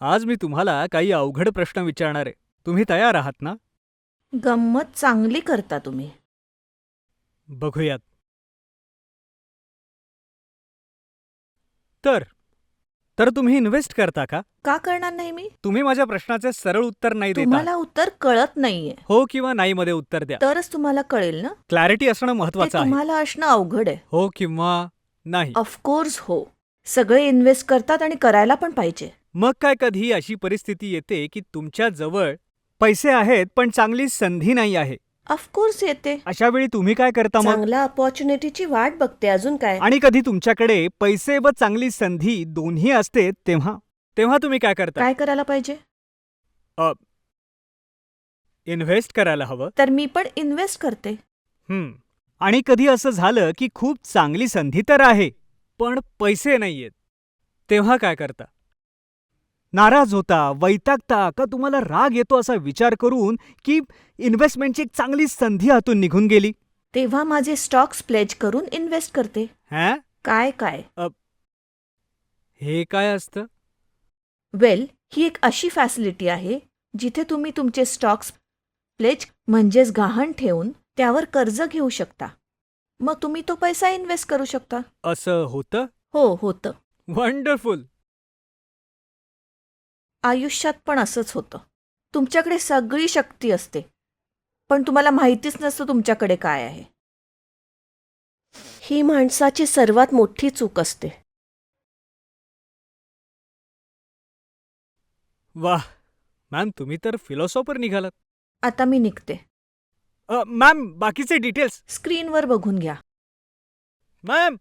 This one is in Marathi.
आज मी तुम्हाला काही अवघड प्रश्न विचारणार आहे. तुम्ही तयार आहात ना? गंमत चांगली करता तुम्ही. बघूयात. तर तर तुम्ही इन्व्हेस्ट करता का? का करणार नाही मी? तुम्ही माझ्या प्रश्नाचे सरळ उत्तर नाही देता. तुम्हाला उत्तर कळत नाहीये. हो किंवा नाही मध्ये उत्तर द्या. तरच तुम्हाला कळेल ना? क्लॅरिटी असणं ते महत्वाचं आहे. तुम्हाला असणं अवघड आहे. हो किंवा नाही. ऑफकोर्स हो. सगळे इन्व्हेस्ट करतात आणि करायला पण पाहिजे. मग काय कधी अशी परिस्थिती येते की तुमच्या जवळ पैसे आहेत पण चांगली संधी नाही आहे? ऑफकोर्स येते. अशा वेळी तुम्ही काय करता मग? चांगल्या अपॉर्च्युनिटीची वाट बघते अजून काय. आणि कधी तुमच्याकडे पैसे व चांगली संधी दोन्ही असते तेव्हा? तेव्हा तुम्ही काय करता? काय करायला पाहिजे? इन्व्हेस्ट करायला हवं. तर मी पण इन्व्हेस्ट करते. हं. आणि कधी असं झालं की खूप चांगली संधी तर आहे पण पैसे नाहीयेत. तेव्हा काय करता? नाराज होता वैतागता का तुम्हाला राग येतो असा विचार करून की इन्व्हेस्टमेंटची एक चांगली संधी हातून निघून गेली? तेव्हा माझे स्टॉक्स प्लेज करून इन्व्हेस्ट करते. हॅ? काय काय? हे काय असतं? वेल ही एक अशी फॅसिलिटी आहे जिथे तुम्ही तुमचे स्टॉक्स प्लेज म्हणजेच गहाण ठेवून त्यावर कर्ज घेऊ शकता. मग तुम्ही तो पैसा इन्व्हेस्ट करू शकता. असं होतं? हो होतं. वंडरफुल आयुष्यात पण असंच होतं. तुमच्याकडे सगळी शक्ती असते. पण तुम्हाला माहितीच नसतं तुमच्याकडे काय आहे. ही माणसाची सर्वात मोठी चूक असते. वाह मॅम तुम्ही तर फिलॉसॉफर निघालात. आता मी निघते. अ, मॅम बाकीचे डिटेल्स. स्क्रीनवर बघून घ्या. मॅम